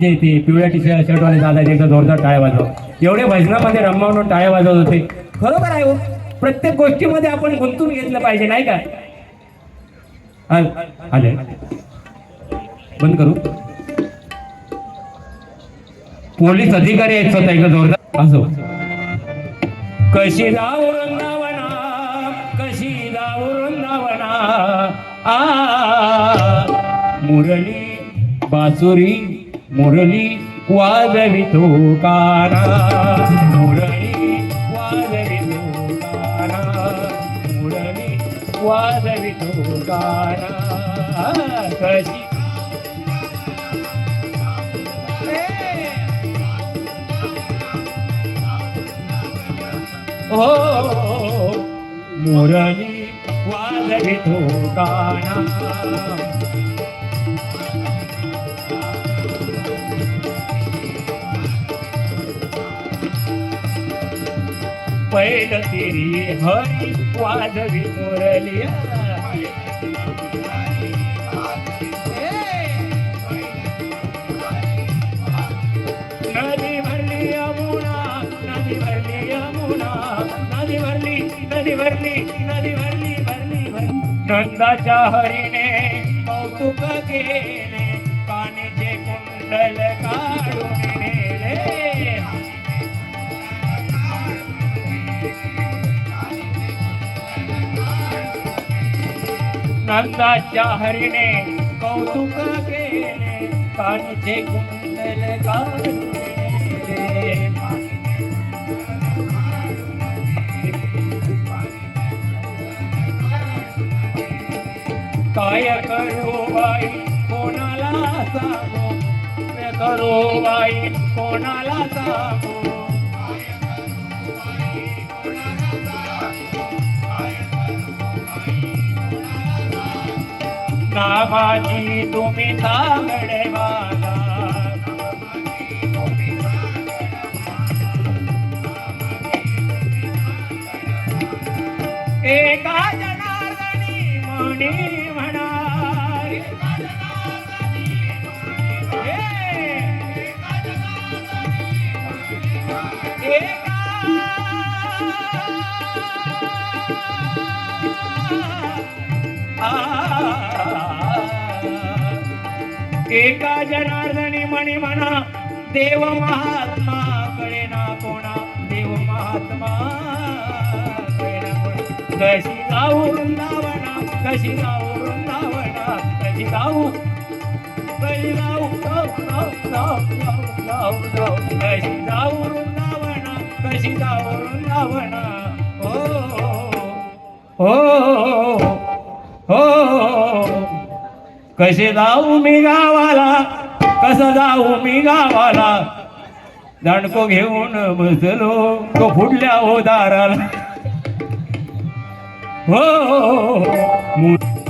ते ते पिवळ्या टी शर्टवाले दादा एकदा जोरदार टाळ्या वाजव. एवढे भजनामध्ये रमवून टाळ्या वाजवत होते. खरोखर आहे हो. प्रत्येक गोष्टीमध्ये आपण गुंतून घेतलं पाहिजे नाही का? आले बंद करू. पोलीस अधिकारी आहेत स्वतः एकदा जोरदार. असो. कशी जाऊ वृंदावना कशी जाऊ वृंदावना? आ मुरली बासुरी मुरली वाजवितो काना मुरली वाजवितो काना मुरली वाजवितो काना कशी हो मुरली वाजवितो काना पैल तेरी हरी वाजवी मुरली नदी भरली यमुना नदी भरली यमुना नदी भरली नदी भरली नदी भरली भरली भरली. नंदाच्या हरीने कौतुक केले पाणीचे कुंडल काढून नंदाच्या हरिणे कौतुक केले. कांचे कुंडल काढले काय करू बाई कोणाला सांगू? करू बाई कोणाला सांगू? नामाची तुम्ही तागडे वाला एका जनार्दनी म्हणी म्हणा एका जनार्दनी म्हणी म्हणा देव महात्मा कळे ना कोणा देव महात्मा कशी जाऊ वृंदावना कशी जाऊ वृंदावना कशी जाऊ. कशी जाऊ जाऊ, जाऊ, जाऊ, कशी जाऊ वृंदावना कशी जाऊ वृंदावना. हो हो हो. हो, हो, हो कसे जाऊ मी गावाला? कसं जाऊ मी गावाला? दांडको घेऊन बसलो तो फुडल्या हो दाराला. हो. हो, हो, हो.